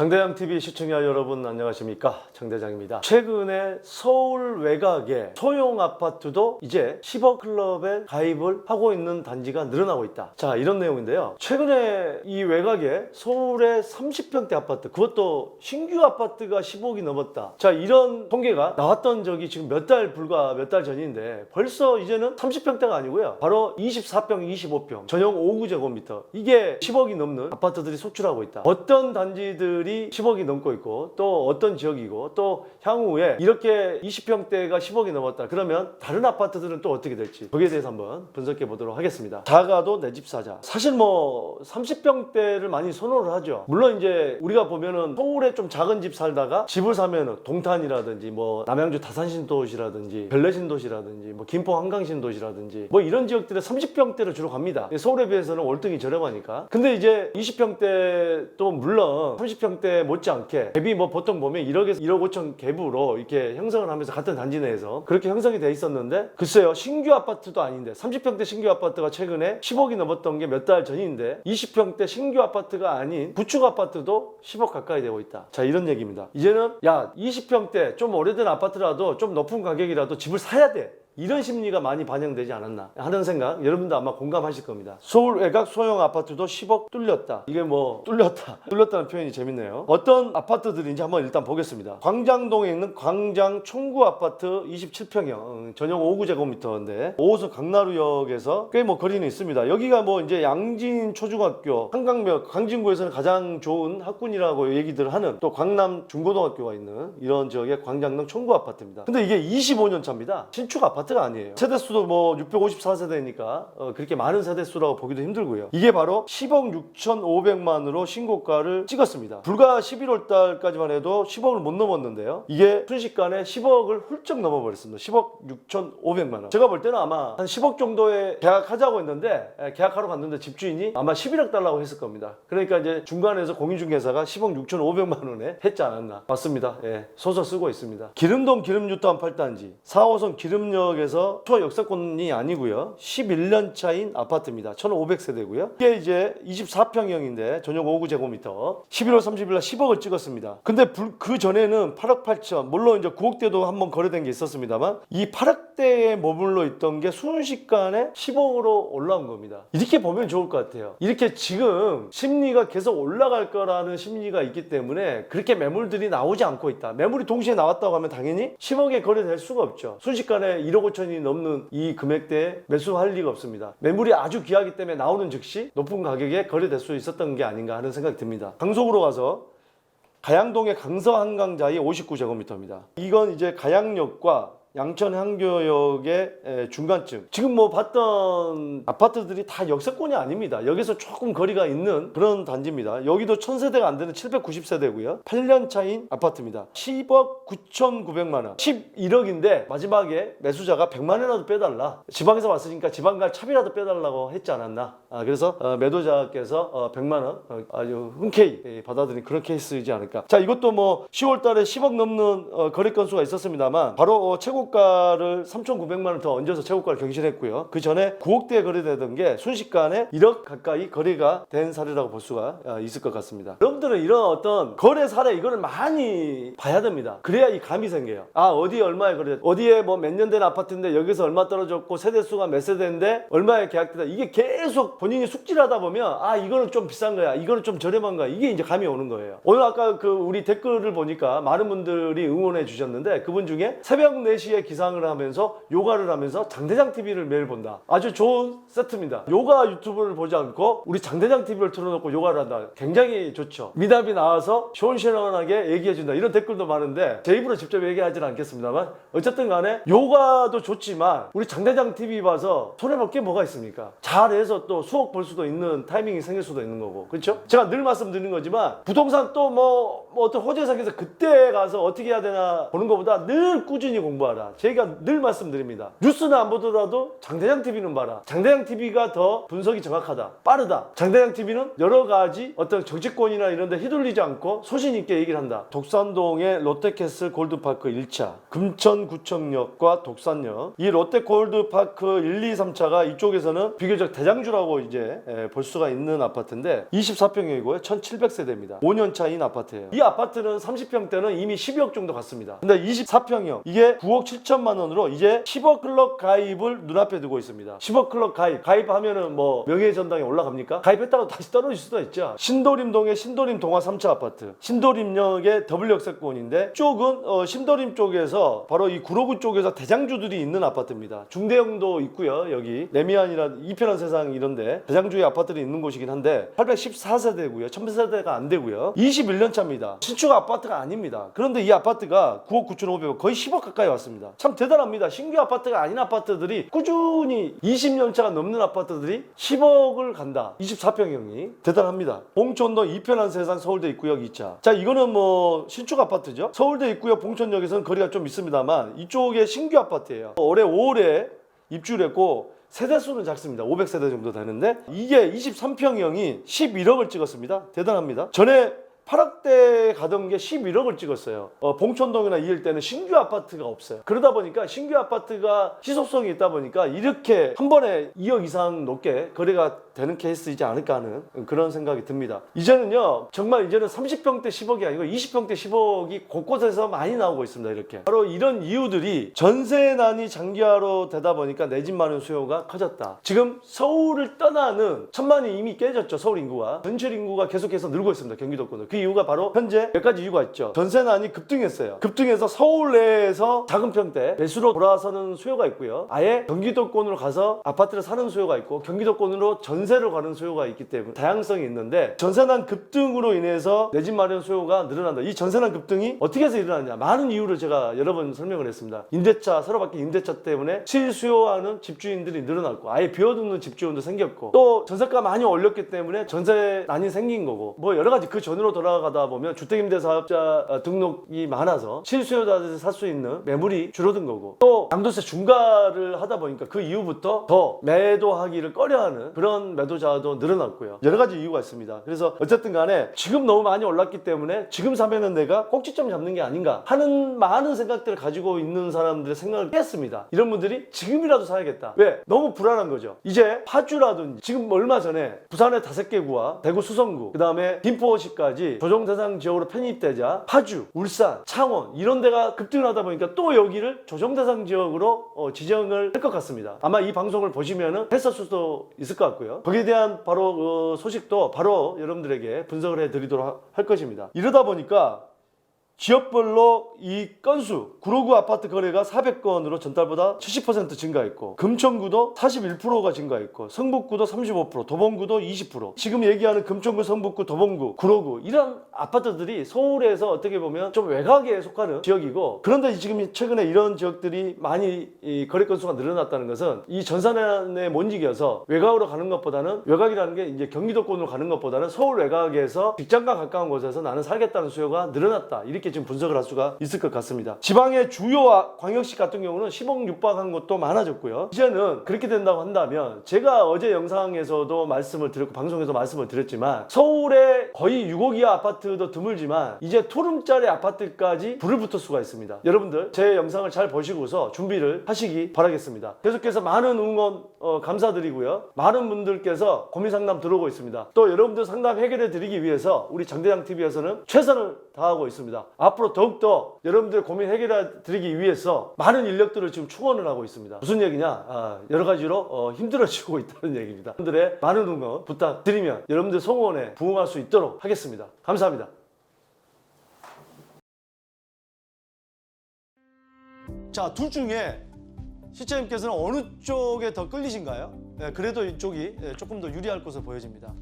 장대장 TV 시청자 여러분 안녕하십니까 장대장입니다. 최근에 서울 외곽의 소형 아파트도 이제 10억 클럽에 가입을 하고 있는 단지가 늘어나고 있다. 자 이런 내용인데요. 최근에 이 외곽에 서울의 30평대 아파트 그것도 신규 아파트가 10억이 넘었다. 자 이런 통계가 나왔던 적이 지금 몇 달 불과 몇 달 전인데 벌써 이제는 30평대가 아니고요. 바로 24평, 25평 전용 5구제곱미터 이게 10억이 넘는 아파트들이 속출하고 있다. 어떤 단지들이 10억이 넘고 있고 또 어떤 지역이고 또 향후에 이렇게 20평대가 10억이 넘었다. 그러면 다른 아파트들은 또 어떻게 될지 거기에 대해서 한번 분석해 보도록 하겠습니다. 작아도 내 집 사자. 사실 뭐 30평대를 많이 선호를 하죠. 물론 이제 우리가 보면은 서울에 좀 작은 집 살다가 집을 사면은 동탄이라든지 뭐 남양주 다산신도시라든지 별내신도시라든지 뭐 김포 한강신도시라든지 뭐 이런 지역들에 30평대를 주로 갑니다. 서울에 비해서는 월등히 저렴하니까. 근데 이제 20평대 또 물론 30평대 못지않게 갭이 뭐 보통 보면 1억에서 1억 5천 갭으로 이렇게 형성을 하면서 같은 단지 내에서 그렇게 형성이 돼 있었는데 글쎄요 신규 아파트도 아닌데 30평대 신규 아파트가 최근에 10억이 넘었던 게 몇 달 전인데 20평대 신규 아파트가 아닌 구축 아파트도 10억 가까이 되고 있다. 자 이런 얘기입니다. 이제는 야 20평대 좀 오래된 아파트라도 좀 높은 가격이라도 집을 사야 돼. 이런 심리가 많이 반영되지 않았나 하는 생각 여러분도 아마 공감하실 겁니다. 서울 외곽 소형 아파트도 10억 뚫렸다. 이게 뭐 뚫렸다. 뚫렸다는 표현이 재밌네요. 어떤 아파트들인지 한번 일단 보겠습니다. 광장동에 있는 광장 총구 아파트 27평형 전용 5구제곱미터인데 5호선 강나루역에서 꽤 뭐 거리는 있습니다. 여기가 뭐 이제 양진 초중학교 한강역 광진구에서는 가장 좋은 학군이라고 얘기들 하는 또 광남 중고등학교가 있는 이런 지역의 광장동 총구 아파트입니다. 근데 이게 25년 차입니다. 신축 아파트 가 아니에요. 세대수도 뭐 654세대니까 그렇게 많은 세대수라고 보기도 힘들고요. 이게 바로 10억 6,500만으로 신고가를 찍었습니다. 불과 11월 달까지만 해도 10억을 못 넘었는데요. 이게 순식간에 10억을 훌쩍 넘어버렸습니다. 10억 6,500만 원. 제가 볼 때는 아마 한 10억 정도에 계약하자고 했는데 에, 계약하러 갔는데 집주인이 아마 11억 달라고 했을 겁니다. 그러니까 이제 중간에서 공인중개사가 10억 6,500만 원에 했지 않았나. 맞습니다. 예, 소설 쓰고 있습니다. 기름동 기름유탄 8단지 4호선 기름역 에서 투어 역세권이 아니고요. 11년 차인 아파트입니다. 1,500세대고요. 이게 이제 24평형인데 전용 5구 제곱미터 11월 30일 날 10억을 찍었습니다. 근데 불- 그 전에는 8억 8천 물론 이제 9억대도 한번 거래된 게 있었습니다만 이 8억대에 머물러 있던 게 순식간에 10억으로 올라온 겁니다. 이렇게 보면 좋을 것 같아요. 이렇게 지금 심리가 계속 올라갈 거라는 심리가 있기 때문에 그렇게 매물들이 나오지 않고 있다. 매물이 동시에 나왔다고 하면 당연히 10억에 거래될 수가 없죠. 순식간에 1억 5천이 넘는 이 금액대에 매수할 리가 없습니다. 매물이 아주 귀하기 때문에 나오는 즉시 높은 가격에 거래될 수 있었던 게 아닌가 하는 생각이 듭니다. 강속으로 가서 가양동의 강서 한강자이 59제곱미터입니다. 이건 이제 가양역과 양천 향교역의 에, 중간쯤. 지금 뭐 봤던 아파트들이 다 역세권이 아닙니다. 여기서 조금 거리가 있는 그런 단지입니다. 여기도 1000세대가 안 되는 790세대고요. 8년 차인 아파트입니다. 10억 9,900만 원. 11억인데 마지막에 매수자가 100만 원이라도 빼달라. 지방에서 왔으니까 지방갈 차비라도 빼달라고 했지 않았나. 아, 그래서 어, 매도자께서 어, 100만 원 어, 아주 흔쾌히 예, 받아들인 그런 케이스이지 않을까. 자, 이것도 뭐 10월 달에 10억 넘는 어, 거래 건수가 있었습니다만 바로 어, 최고가를 3,900만 원 더 얹어서 최고가를 경신했고요. 그 전에 9억대에 거래되던 게 순식간에 1억 가까이 거래가 된 사례라고 볼 수가 어, 있을 것 같습니다. 여러분들은 이런 어떤 거래 사례 이거를 많이 봐야 됩니다. 그래야 이 감이 생겨요. 아, 어디에 얼마에 거래 어디에 뭐 몇 년 된 아파트인데 여기서 얼마 떨어졌고 세대 수가 몇 세대인데 얼마에 계약되다 이게 계속 본인이 숙지하다 보면 아 이거는 좀 비싼 거야 이거는 좀 저렴한 거야 이게 이제 감이 오는 거예요 오늘 아까 그 우리 댓글을 보니까 많은 분들이 응원해 주셨는데 그분 중에 새벽 4시 에 기상을 하면서 요가를 하면서 장대장 TV를 매일 본다. 아주 좋은 세트입니다. 요가 유튜브를 보지 않고 우리 장대장 TV를 틀어놓고 요가를 한다. 굉장히 좋죠. 미답이 나와서 시원시원하게 얘기해 준다. 이런 댓글도 많은데 제 입으로 직접 얘기하지는 않겠습니다만 어쨌든 간에 요가도 좋지만 우리 장대장 TV 봐서 손해볼 게 뭐가 있습니까? 잘해서 또 수억 벌 수도 있는 타이밍이 생길 수도 있는 거고. 그렇죠? 제가 늘 말씀드리는 거지만 부동산 또뭐 뭐 어떤 호재상에서 그때 가서 어떻게 해야 되나 보는 것보다 늘 꾸준히 공부하 라. 제가 늘 말씀드립니다. 뉴스는 안 보더라도 장대장 TV는 봐라. 장대장 TV가 더 분석이 정확하다. 빠르다. 장대장 TV는 여러 가지 어떤 정치권이나 이런 데 휘둘리지 않고 소신 있게 얘기를 한다. 독산동의 롯데캐슬 골드파크 1차, 금천구청역과 독산역. 이 롯데 골드파크 1, 2, 3차가 이쪽에서는 비교적 대장주라고 이제 예, 볼 수가 있는 아파트인데 24평형이고요. 1700세대입니다. 5년 차인 아파트예요. 이 아파트는 30평대는 이미 12억 정도 갔습니다. 근데 24평형 이게 9억 7천만 원으로 이제 10억 클럽 가입을 눈앞에 두고 있습니다. 10억 클럽 가입. 가입하면은 뭐 명예 전당에 올라갑니까? 가입했다가 다시 떨어질 수도 있죠. 신도림동의 신도림 동화 3차 아파트. 신도림역의 더블 역세권인데 쪽은 어, 신도림 쪽에서 바로 이 구로구 쪽에서 대장주들이 있는 아파트입니다. 중대형도 있고요. 여기 레미안이라 이편한 세상 이런데 대장주의 아파트들이 있는 곳이긴 한데 814세대고요. 1000세대가 안 되고요. 21년 차입니다. 신축 아파트가 아닙니다. 그런데 이 아파트가 9억 9,500원 거의 10억 가까이 왔습니다. 참 대단합니다. 신규 아파트가 아닌 아파트들이 꾸준히 20년 차가 넘는 아파트들이 10억을 간다. 24평형이 대단합니다. 봉천동 이편한 세상 서울대 입구역 2차. 자 이거는 뭐 신축 아파트죠. 서울대 입구역 봉천역에서는 거리가 좀 있습니다만 이쪽에 신규 아파트예요. 올해 5월에 입주를 했고 세대수는 작습니다. 500세대 정도 되는데 이게 23평형이 11억을 찍었습니다. 대단합니다. 전에 8억대 가던 게 11억을 찍었어요. 어, 봉천동이나 이일 때는 신규 아파트가 없어요. 그러다 보니까 신규 아파트가 희소성이 있다 보니까 이렇게 한 번에 2억 이상 높게 거래가 되는 케이스이지 않을까 하는 그런 생각이 듭니다. 이제는요, 정말 이제는 30평대 10억이 아니고 20평대 10억이 곳곳에서 많이 나오고 있습니다. 이렇게. 바로 이런 이유들이 전세난이 장기화로 되다 보니까 내 집 마련 수요가 커졌다. 지금 서울을 떠나는 천만이 이미 깨졌죠. 서울 인구가. 전체 인구가 계속해서 늘고 있습니다. 경기도권은. 그 이유가 바로 현재 몇 가지 이유가 있죠. 전세난이 급등했어요. 급등해서 서울 내에서 작은 평대 매수로 돌아서는 수요가 있고요. 아예 경기도권으로 가서 아파트를 사는 수요가 있고 경기도권으로 전세를 가는 수요가 있기 때문에 다양성이 있는데 전세난 급등으로 인해서 내 집 마련 수요가 늘어난다. 이 전세난 급등이 어떻게 해서 일어나냐? 많은 이유를 제가 여러 번 설명을 했습니다. 임대차 새로 바뀐 임대차 때문에 실수요하는 집주인들이 늘어났고 아예 비워두는 집주인도 생겼고 또 전세가 많이 올렸기 때문에 전세난이 생긴 거고 뭐 여러 가지 그 전으로 돌아 가다 보면 주택임대 사업자 어, 등록이 많아서 실수요자들이 살수 있는 매물이 줄어든 거고 또 양도세 중과를 하다 보니까 그 이후부터 더 매도하기를 꺼려하는 그런 매도자도 늘어났고요. 여러 가지 이유가 있습니다. 그래서 어쨌든 간에 지금 너무 많이 올랐기 때문에 지금 사면은 내가 꼭지점 잡는 게 아닌가 하는 많은 생각들을 가지고 있는 사람들의 생각을 깼습니다. 이런 분들이 지금이라도 사야겠다. 왜? 너무 불안한 거죠. 이제 파주라든지 지금 얼마 전에 부산의 다섯 개 구와 대구 수성구 그 다음에 김포시까지 조정 대상 지역으로 편입되자 파주, 울산, 창원 이런 데가 급등을 하다 보니까 또 여기를 조정 대상 지역으로 어, 지정을 할 것 같습니다. 아마 이 방송을 보시면은 했을 수도 있을 것 같고요. 거기에 대한 바로 어, 소식도 바로 여러분들에게 분석을 해드리도록 하- 할 것입니다. 이러다 보니까 지역별로 이 건수 구로구 아파트 거래가 400건으로 전달보다 70% 증가했고 금천구도 41%가 증가했고 성북구도 35% 도봉구도 20% 지금 얘기하는 금천구 성북구 도봉구 구로구 이런 아파트들이 서울에서 어떻게 보면 좀 외곽에 속하는 지역이고 그런데 지금 최근에 이런 지역들이 많이 이 거래 건수가 늘어났다는 것은 이 전산에 못 이겨서 외곽으로 가는 것보다는 외곽이라는 게 이제 경기도권으로 가는 것보다는 서울 외곽에서 직장과 가까운 곳에서 나는 살겠다는 수요가 늘어났다. 이렇게 지금 분석을 할 수가 있을 것 같습니다. 지방의 주요 아- 광역시 같은 경우는 10억 육박한 곳도 많아졌고요. 이제는 그렇게 된다고 한다면 제가 어제 영상에서도 말씀을 드렸고 방송에서 말씀을 드렸지만 서울에 거의 6억 이하 아파트도 드물지만 이제 투룸짜리 아파트까지 불을 붙을 수가 있습니다. 여러분들 제 영상을 잘 보시고서 준비를 하시기 바라겠습니다. 계속해서 많은 응원 어, 감사드리고요. 많은 분들께서 고민 상담 들어오고 있습니다. 또 여러분들 상담 해결해 드리기 위해서 우리 장대장 TV에서는 최선을 다하고 있습니다. 앞으로 더욱더 여러분들 고민 해결해 드리기 위해서 많은 인력들을 지금 충원을 하고 있습니다. 무슨 얘기냐? 아, 여러 가지로 어, 힘들어지고 있다는 얘기입니다. 여러분들의 많은 응원 부탁드리면 여러분들 성원에 부응할 수 있도록 하겠습니다. 감사합니다. 자, 둘 중에 시청님께서는 어느 쪽에 더 끌리신가요? 예, 그래도 이쪽이 예, 조금 더 유리할 것으로 보여집니다.